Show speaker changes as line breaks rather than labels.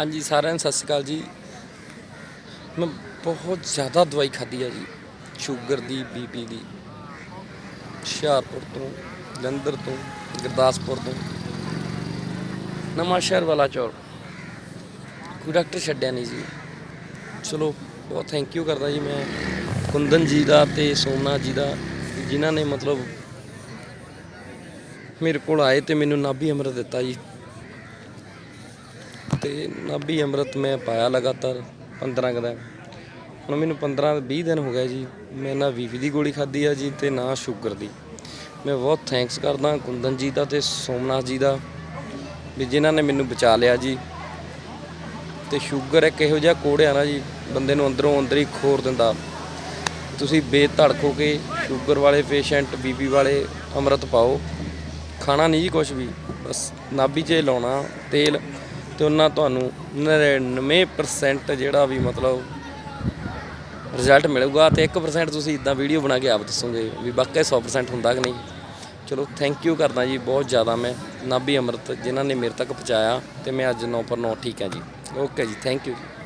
ਹਾਂਜੀ, ਸਾਰਿਆਂ ਨੂੰ ਸਤਿ ਸ਼੍ਰੀ ਅਕਾਲ ਜੀ। ਮੈਂ ਬਹੁਤ ਜ਼ਿਆਦਾ ਦਵਾਈ ਖਾਧੀ ਆ ਜੀ, ਸ਼ੂਗਰ ਦੀ ਬੀਪੀ ਦੀ। ਹੁਸ਼ਿਆਰਪੁਰ ਤੋਂ, ਜਲੰਧਰ ਤੋਂ, ਗੁਰਦਾਸਪੁਰ ਤੋਂ। ਨਵਾਂ ਸ਼ਹਿਰ ਵਾਲਾ ਚੌਰ ਕੋਈ ਡਾਕਟਰ ਛੱਡਿਆ ਨਹੀਂ ਜੀ। ਚਲੋ, ਬਹੁਤ ਥੈਂਕ ਯੂ ਕਰਦਾ ਜੀ ਮੈਂ ਕੁੰਦਨ ਜੀ ਦਾ ਤੇ ਸੋਮਨਾਥ ਜੀ ਦਾ, ਜਿਨ੍ਹਾਂ ਨੇ ਮਤਲਬ ਮੇਰੇ ਕੋਲ ਆਏ ਤੇ ਮੈਨੂੰ ਨਾਭੀ ਅੰਮ੍ਰਿਤ ਦਿੱਤਾ ਜੀ। ਤੇ ਨਾਭੀ ਅੰਮ੍ਰਿਤ ਮੈਂ ਪਾਇਆ ਲਗਾਤਾਰ 15 ਕੁ ਦਿਨ। ਹੁਣ ਮੈਨੂੰ 15 20 ਦਿਨ ਹੋ ਗਏ ਜੀ, ਮੈਂ ਨਾ ਵੀਪੀ ਦੀ ਗੋਲੀ ਖਾਧੀ ਆ ਜੀ ਤੇ ਨਾ ਸ਼ੂਗਰ ਦੀ। ਮੈਂ ਬਹੁਤ ਥੈਂਕਸ ਕਰਦਾ ਕੁੰਦਨ ਜੀ ਦਾ ਤੇ ਸੋਮਨਾਥ ਜੀ ਦਾ ਵੀ ਜਿਨ੍ਹਾਂ ਨੇ ਮੈਨੂੰ ਬਚਾ ਲਿਆ ਜੀ। ਤੇ ਸ਼ੂਗਰ ਇੱਕ ਇਹੋ ਜਿਹਾ ਕੋੜ ਆ ਨਾ ਜੀ, ਬੰਦੇ ਨੂੰ ਅੰਦਰੋਂ ਅੰਦਰ ਹੀ ਖੋਰ ਦਿੰਦਾ। ਤੁਸੀਂ ਬੇਧੜਕ ਹੋ ਕੇ ਸ਼ੂਗਰ ਵਾਲੇ ਪੇਸ਼ੈਂਟ ਬੀਬੀ ਵਾਲੇ ਅੰਮ੍ਰਿਤ ਪਾਓ। ਖਾਣਾ ਨਹੀਂ ਜੀ ਕੁਝ ਵੀ, ਬਸ ਨਾਭੀ 'ਚ ਲਾਉਣਾ, ਤੇਲ ਤੇ ਉਹਨਾਂ ਤੁਹਾਨੂੰ 99% ਜਿਹੜਾ ਵੀ ਮਤਲਬ ਰਿਜ਼ਲਟ ਮਿਲੂਗਾ ਤੇ 1% ਤੁਸੀਂ ਇਦਾਂ ਵੀਡੀਓ ਬਣਾ ਕੇ ਆਪ ਦੱਸੋਗੇ ਵੀ ਵਾਕਿਆ 100% ਹੁੰਦਾ ਕਿ ਨਹੀਂ। ਚਲੋ ਥੈਂਕ ਯੂ ਕਰਦਾ ਜੀ, ਬਹੁਤ ਜ਼ਿਆਦਾ ਮੈਂ ਨਾਭੀ ਅੰਮ੍ਰਿਤ ਜਿਨ੍ਹਾਂ ਨੇ ਮੇਰੇ ਤੱਕ ਪਹੁੰਚਾਇਆ ਤੇ ਮੈਂ ਅੱਜ 9 ਪਰ 9 ਠੀਕ ਹਾਂ ਜੀ। ਓਕੇ ਜੀ ਥੈਂਕ ਯੂ ਜੀ